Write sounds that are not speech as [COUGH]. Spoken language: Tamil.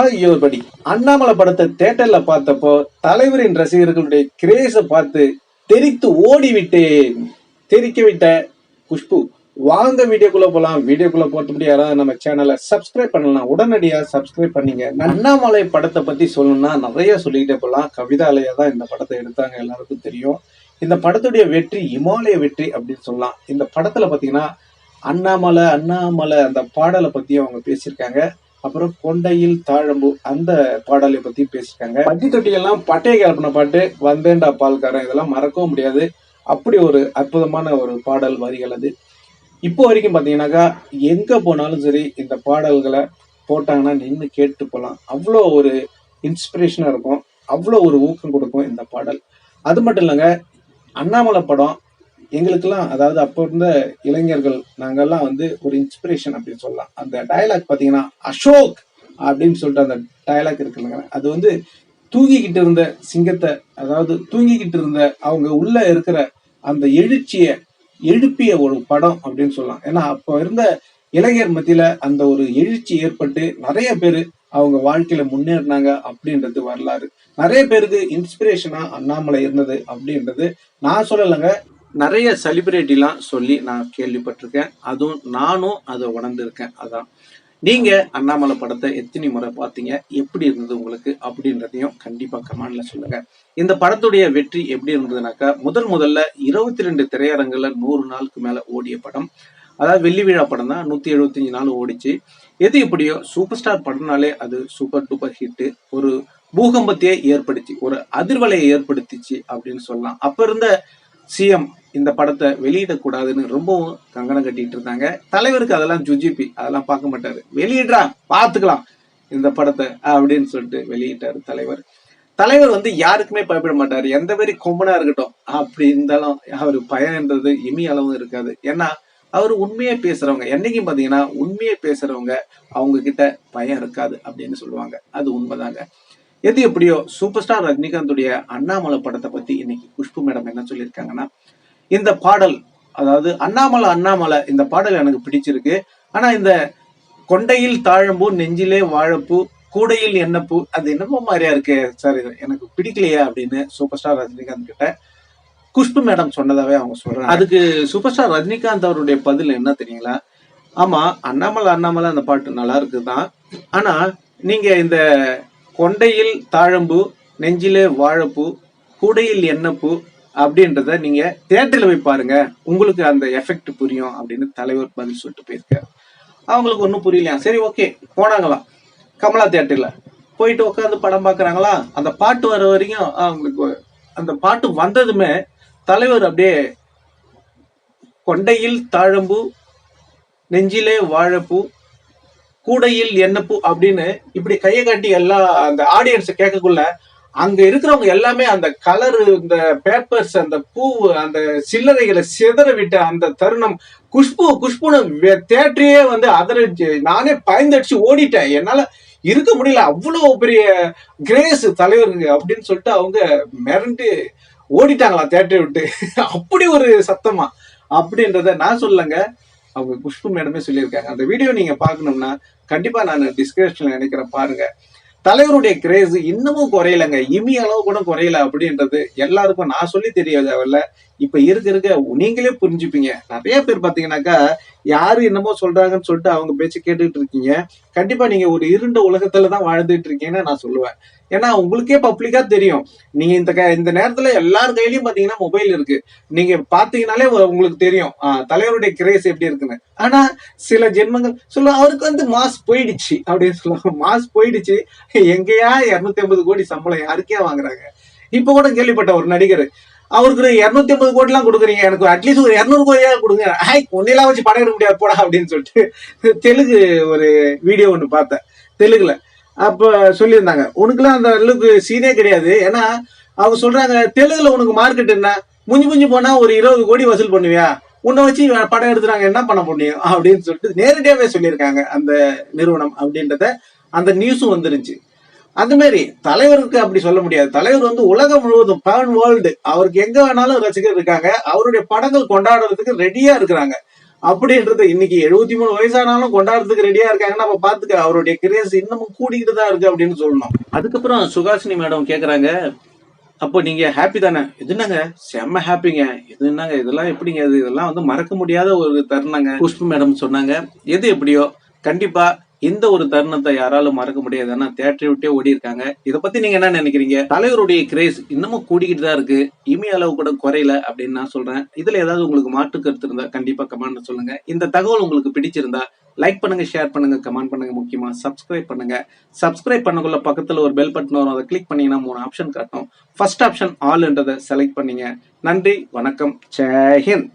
ஆகியோர்படி அண்ணாமலை படத்தை தேட்டர்ல பார்த்தப்போ தலைவரின் ரசிகர்களுடைய கிரேஸ பார்த்து தெரித்து ஓடிவிட்டேன். தெரிக்க விட்ட குஷ்பு வாங்க வீடியோக்குள்ள போலாம். வீடியோக்குள்ள போட்டு யாராவது நம்ம சேனலை சப்ஸ்கிரைப் பண்ணலாம். உடனடியா சப்ஸ்கிரைப் பண்ணீங்க. அண்ணாமலை படத்தை பத்தி சொல்லணும்னா நிறைய சொல்லிக்கிட்டே போலாம். கவிதாலயா தான் இந்த படத்தை எடுத்தாங்க. எல்லாருக்கும் தெரியும். இந்த படத்துடைய வெற்றி இமாலய வெற்றி அப்படின்னு சொல்லலாம். இந்த படத்துல பாத்தீங்கன்னா அண்ணாமலை அண்ணாமலை அந்த பாடலை பத்தி அவங்க பேசியிருக்காங்க. அப்புறம் கொண்டையில் தாழம்பு அந்த பாடலை பத்தி பேசியிருக்காங்க. பட்டி தொட்டியெல்லாம் பட்டையை கிளப்பின பாட்டு வந்தேன்டா பால்காரன் இதெல்லாம் மறக்கவும் முடியாது. அப்படி ஒரு அற்புதமான ஒரு பாடல் வரிகள் அது. இப்போ வரைக்கும் பார்த்தீங்கன்னாக்கா எங்க போனாலும் சரி இந்த பாடல்களை போட்டாங்கன்னா நின்று கேட்டு போகலாம் அவ்வளோ ஒரு இன்ஸ்பிரேஷனாக இருக்கும். அவ்வளோ ஒரு ஊக்கம் கொடுக்கும் இந்த பாடல். அது மட்டும் இல்லைங்க அண்ணாமலை படம் எங்களுக்கெல்லாம் அதாவது அப்போ இருந்த இளைஞர்கள் நாங்கெல்லாம் வந்து ஒரு இன்ஸ்பிரேஷன் அப்படின்னு சொல்லலாம். அந்த டயலாக் பார்த்தீங்கன்னா அசோக் அப்படின்னு சொல்லிட்டு அந்த டயலாக் இருக்குல்லங்க அது வந்து தூங்கிக்கிட்டு இருந்த சிங்கத்தை அதாவது தூங்கிக்கிட்டு இருந்த அவங்க உள்ள இருக்கிற அந்த எழுச்சியை எழுப்பிய ஒரு படம் அப்படின்னு சொல்லலாம். ஏன்னா அப்போ இருந்த இளைஞர் மத்தியில அந்த ஒரு எழுச்சி ஏற்பட்டு நிறைய பேர் அவங்க வாழ்க்கையில முன்னேறினாங்க அப்படின்றது வரலாறு. நிறைய பேருக்கு இன்ஸ்பிரேஷனா அண்ணாமலை இருந்தது அப்படின்றது நான் சொல்லலைங்க. நிறைய செலிபிரிட்டிலாம் சொல்லி நான் கேள்விப்பட்டிருக்கேன். அதுவும் நானும் அதை உணர்ந்திருக்கேன். அதான். நீங்க அண்ணாமலை படத்தை எத்தனை முறை பார்த்தீங்க? எப்படி இருந்தது உங்களுக்கு? அப்படின்றதையும் கண்டிப்பா கமெண்ட்ல சொல்லுங்க. இந்த படத்துடைய வெற்றி எப்படி இருந்ததுனாக்கா முதல் முதல்ல இருபத்தி ரெண்டு திரையரங்குல நூறு நாளுக்கு மேல ஓடிய படம். அதாவது வெள்ளி விழா படம் தான். நூத்தி எழுபத்தஞ்சு நாள் ஓடிச்சு. எது எப்படியோ சூப்பர் ஸ்டார் படம்னாலே அது சூப்பர் டூப்பர் ஹிட். ஒரு பூகம்பத்தையே ஏற்படுத்தி ஒரு அதிர்வலையை ஏற்படுத்திச்சு அப்படின்னு சொல்லலாம். அப்ப இருந்த சிஎம் இந்த படத்தை வெளியிடக்கூடாதுன்னு ரொம்பவும் கங்கணம் கட்டிட்டு இருந்தாங்க. தலைவருக்கு அதெல்லாம் ஜுஜிபி அதெல்லாம் பார்க்க மாட்டாரு. வெளியிடுறா பார்த்துக்கலாம் இந்த படத்தை அப்படின்னு சொல்லிட்டு வெளியிட்டாரு தலைவர். தலைவர் வந்து யாருக்குமே பயப்பட மாட்டாரு. எந்த மாதிரி கொம்பனா இருக்கட்டும் அப்படி இருந்தாலும் அவர் பயன்றது இமி அளவும் இருக்காது. ஏன்னா அவர் உண்மையை பேசுறவங்க என்னைக்கும் பாத்தீங்கன்னா உண்மையை பேசுறவங்க அவங்க கிட்ட பயம் இருக்காது அப்படின்னு சொல்லுவாங்க. அது உண்மைதாங்க. எது எப்படியோ சூப்பர் ஸ்டார் ரஜினிகாந்துடைய அண்ணாமலை படத்தை பத்தி இன்னைக்கு குஷ்பு மேடம் என்ன சொல்லியிருக்காங்கன்னா இந்த பாடல் அதாவது அண்ணாமலை அண்ணாமலை இந்த பாடல் எனக்கு பிடிச்சிருக்கு. ஆனா இந்த கொண்டையில் தாழம்பூ நெஞ்சிலே வாழைப்பூ கூடையில் எண்ணப்பூ அது என்னமோ மாதிரியா இருக்கு சார் இது எனக்கு பிடிக்கலையா அப்படின்னு சூப்பர் ஸ்டார் ரஜினிகாந்த் கிட்ட குஷ்பு மேடம் சொன்னதாவே அவங்க சொல்றாங்க. அதுக்கு சூப்பர் ஸ்டார் ரஜினிகாந்த் அவருடைய பதில் என்ன தெரியுங்களா? ஆமா அண்ணாமலை அண்ணாமலை அந்த பாட்டு நல்லா இருக்குதான். ஆனா நீங்க இந்த கொண்டையில் தாழம்பூ நெஞ்சிலே வாழைப்பூ கூடையில் எண்ணப்பூ அப்படின்றத நீங்க தேட்டரில் போய் பாருங்க. உங்களுக்கு அந்த எஃபெக்ட் புரியும் அப்படின்னு தலைவர் பதில் சொல்லிட்டு போயிருக்காரு. அவங்களுக்கு ஒன்றும் புரியலையா? சரி ஓகே போனாங்களாம் கமலா தேட்டரில் போயிட்டு உட்காந்து படம் பார்க்குறாங்களா? அந்த பாட்டு வர வரைக்கும் அவங்களுக்கு அந்த பாட்டு வந்ததுமே தலைவர் அப்படியே கொண்டையில் தாழம்பூ நெஞ்சிலே வாழைப்பூ கூடையில் என்னப்பு அப்படின்னு இப்படி கையை காட்டி எல்லா அந்த ஆடியன்ஸ் கேட்கக்குள்ள அங்க இருக்கிறவங்க எல்லாமே அந்த கலர் இந்த பேப்பர்ஸ் அந்த பூ அந்த சில்லறைகளை சிதற விட்ட அந்த தருணம் குஷ்பு குஷ்புன்னு தேட்டரையே வந்து அதரடிச்சு நானே பயந்தடிச்சு ஓடிட்டேன். என்னால இருக்க முடியல. அவ்வளோ பெரிய கிரேஸ் தலைவருங்க அப்படின்னு சொல்லிட்டு அவங்க மிரண்டு ஓடிட்டாங்களாம் தேட்டரை விட்டு. [LAUGHS] அப்படி ஒரு சத்தமா. அப்படின்றத நான் சொல்லலைங்க. அவங்க குஷ்பு மேடமே சொல்லியிருக்காங்க. அந்த வீடியோ நீங்க பார்க்கணும்னா கண்டிப்பா நான் டிஸ்கிரிப்ஷன்ல நினைக்கிறேன் பாருங்க. தலைவருடைய கிரேஸ் இன்னமும் குறையலங்க. இமி அளவு கூட குறையல அப்படின்றது எல்லாருக்கும் நான் சொல்லி தெரிய தேவையில்ல இப்ப இருக்க இருக்க. நீங்களே புரிஞ்சுப்பீங்க. நிறைய பேர் பாத்தீங்கன்னாக்கா யாரு என்னமோ சொல்றாங்கன்னு சொல்லிட்டு அவங்க பேச்சு கேட்டுட்டு இருக்கீங்க. கண்டிப்பா நீங்க ஒரு இருண்ட உலகத்துல தான் வாழ்ந்துட்டு இருக்கீங்கன்னு நான் சொல்லுவேன். ஏன்னா உங்களுக்கே பப்ளிக்கா தெரியும். நீங்க இந்த க- இந்த நேரத்துல எல்லார் கையிலயும் பாத்தீங்கன்னா மொபைல் இருக்கு. நீங்க பாத்தீங்கன்னாலே உங்களுக்கு தெரியும். ஆஹ், தலைவருடைய கிரேஸ் எப்படி இருக்குன்னு. ஆனா சில ஜென்மங்கள் சொல்ல அவருக்கு வந்து மாஸ் போயிடுச்சு அப்படின்னு சொல்லுவாங்க. மாஸ் போயிடுச்சு. எங்கேயா இருநூத்தி ஐம்பது கோடி சம்பளம் யாருக்கே வாங்குறாங்க. இப்ப கூட கேள்விப்பட்ட ஒரு நடிகர். அவருக்கு இருநூத்தி ஐம்பது கோடி எல்லாம் கொடுக்குறீங்க. எனக்கு அட்லீஸ்ட் ஒரு இருநூறு கோடியாக கொடுங்க. ஹாய் ஒன்னையெல்லாம் வச்சு படம் எடுக்க முடியாது போடா அப்படின்னு சொல்லிட்டு தெலுங்கு ஒரு வீடியோ ஒன்று பார்த்தேன். தெலுங்குல. அப்ப சொல்லியிருந்தாங்க. உனக்குலாம் அந்த அளவுக்கு சீனே கிடையாது. ஏன்னா அவங்க சொல்றாங்க தெலுங்குல உனக்கு மார்க்கெட் என்ன? முஞ்சி முஞ்சி போனா ஒரு இருபது கோடி வசூல் பண்ணுவியா? உன்னை வச்சு படம் எடுத்துறாங்க என்ன பண்ண முடியும்? அப்படின்னு சொல்லிட்டு நேரடியாவே சொல்லியிருக்காங்க அந்த நிறுவனம் அப்படின்றத அந்த நியூஸும் வந்துருச்சு. அது மாதிரி தலைவருக்கு அப்படி சொல்ல முடியாது. தலைவர் வந்து உலகம் முழுவதும் பேன் வேர்ல்டு அவருக்கு எங்க வேணாலும் ரசிகர் இருக்காங்க. அவருடைய படங்கள் கொண்டாடுறதுக்கு ரெடியா இருக்கிறாங்க. அப்படின்றது இன்னைக்கு எழுபத்தி மூணு வயசானாலும் கொண்டாடுறதுக்கு ரெடியா இருக்காங்கன்னா நம்ம பாத்துக்க அவருடைய கிரேஸ் இன்னமும் கூடிக்கிட்டு தான் இருக்கு அப்படின்னு சொல்லணும். அதுக்கப்புறம் சுகாசினி மேடம் கேக்குறாங்க. அப்போ நீங்க ஹாப்பி தானே? இது என்னங்க? செம்ம ஹாப்பிங்க இது என்னங்க? இதெல்லாம் எப்படிங்க? இது இதெல்லாம் வந்து மறக்க முடியாத ஒரு தருணங்க. புஷ்பு மேடம் சொன்னாங்க. எது எப்படியோ? கண்டிப்பா இந்த ஒரு தருணத்தை யாராலும் மறக்க முடியாது. ஏன்னா தேட்டரை விட்டே ஓடி இருக்காங்க இதை பத்தி நீங்க என்ன நினைக்கிறீங்க? தலைவருடைய கிரேஸ் இன்னமும் கூடிக்கிட்டு தான் இருக்கு. இமி அளவு கூட குறையல அப்படின்னு நான் சொல்றேன். இதுல ஏதாவது உங்களுக்கு மாற்று கருத்து இருந்தா கண்டிப்பா கமெண்ட் சொல்லுங்க. இந்த தகவல் உங்களுக்கு பிடிச்சிருந்தா லைக் பண்ணுங்க ஷேர் பண்ணுங்க கமெண்ட் பண்ணுங்க முக்கியமா. சப்ஸ்கிரைப் பண்ணுங்க. சப்ஸ்கிரைப் பண்ணக்குள்ள பக்கத்துல ஒரு பெல் பட்டன் வரும். அதை கிளிக் பண்ணீங்கன்னா மூணு ஆப்ஷன் காட்டும். ஃபர்ஸ்ட் ஆப்ஷன் ஆல்ன்றதை செலக்ட் பண்ணீங்க. நன்றி வணக்கம். ஜெய்ஹிந்த்